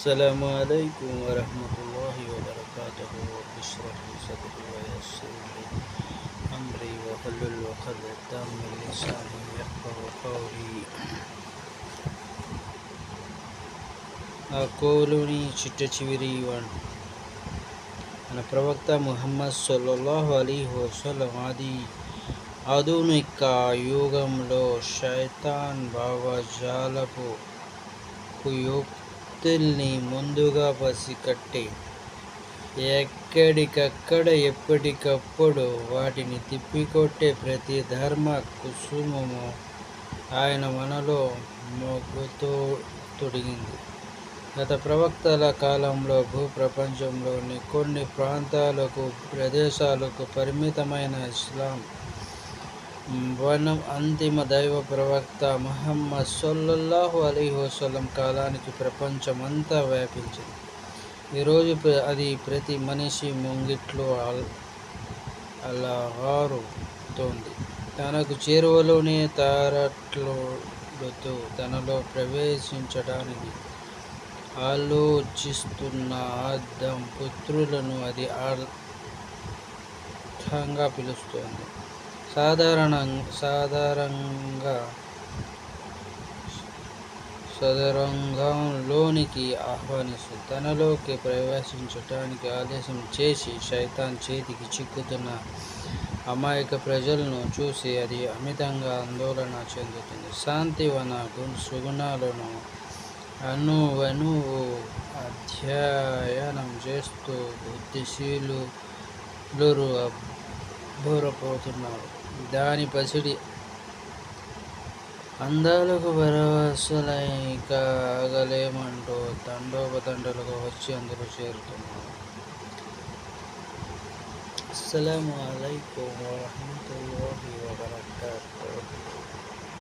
السلام عليكم ورحمة الله وبركاته رب اشرح لي صدري ويسر لي أمري وحلل عقدة من لساني يفقه قولي ఆ కోలుని చిట్ట చివరి వన్- మన ప్రవక్త ముహమ్మద్ సల్లల్లాహు అలీ వసలం అది ఆధునిక యుగంలో శైతాన్ భావజాలపు కుయుక్తుల్ని ముందుగా పసికట్టి ఎక్కడికక్కడ ఎప్పటికప్పుడు వాటిని తిప్పికొట్టే ప్రతి ధర్మ కుసుమము ఆయన మనలో మొగ్గుతో తొడిగింది. గత ప్రవక్తల కాలంలో భూప్రపంచంలోని కొన్ని ప్రాంతాలకు ప్రదేశాలకు పరిమితమైన ఇస్లాం వనం అంతిమ దైవ ప్రవక్త మహమ్మద్ సొల్లహు అలీ వసలం కాలానికి ప్రపంచమంతా వ్యాపించింది. ఈరోజు ప్ర- అది ప్రతి మనిషి ముంగిట్లో అల్ ఆరుతోంది తనకు చేరువలోనే తారట్లుడుతూ తనలో ప్రవేశించడానికి ఆలోచిస్తున్న అద్దం పుత్రులను అది అర్థంగా పిలుస్తోంది. సాధారణ సాధారణంగా సదరంగంలోనికి ఆహ్వానిస్తూ తనలోకి ప్రవేశించటానికి ఆదేశం చేసి శైతాన్ చేతికి చిక్కుతున్న అమాయక ప్రజలను చూసి అది అమితంగా ఆందోళన చెందుతుంది. శాంతివన గుణ సుగుణాలను అణువణువు అధ్యయనం చేస్తూ బుద్ధిశీలు అబ్బురపోతున్నారు. దాని పసిడి. అందాలకు భరవసలైక కాగలేమంటూ తండోపతండలకు వచ్చి అందరూ చేరుతున్నారు. అస్సలం అయికు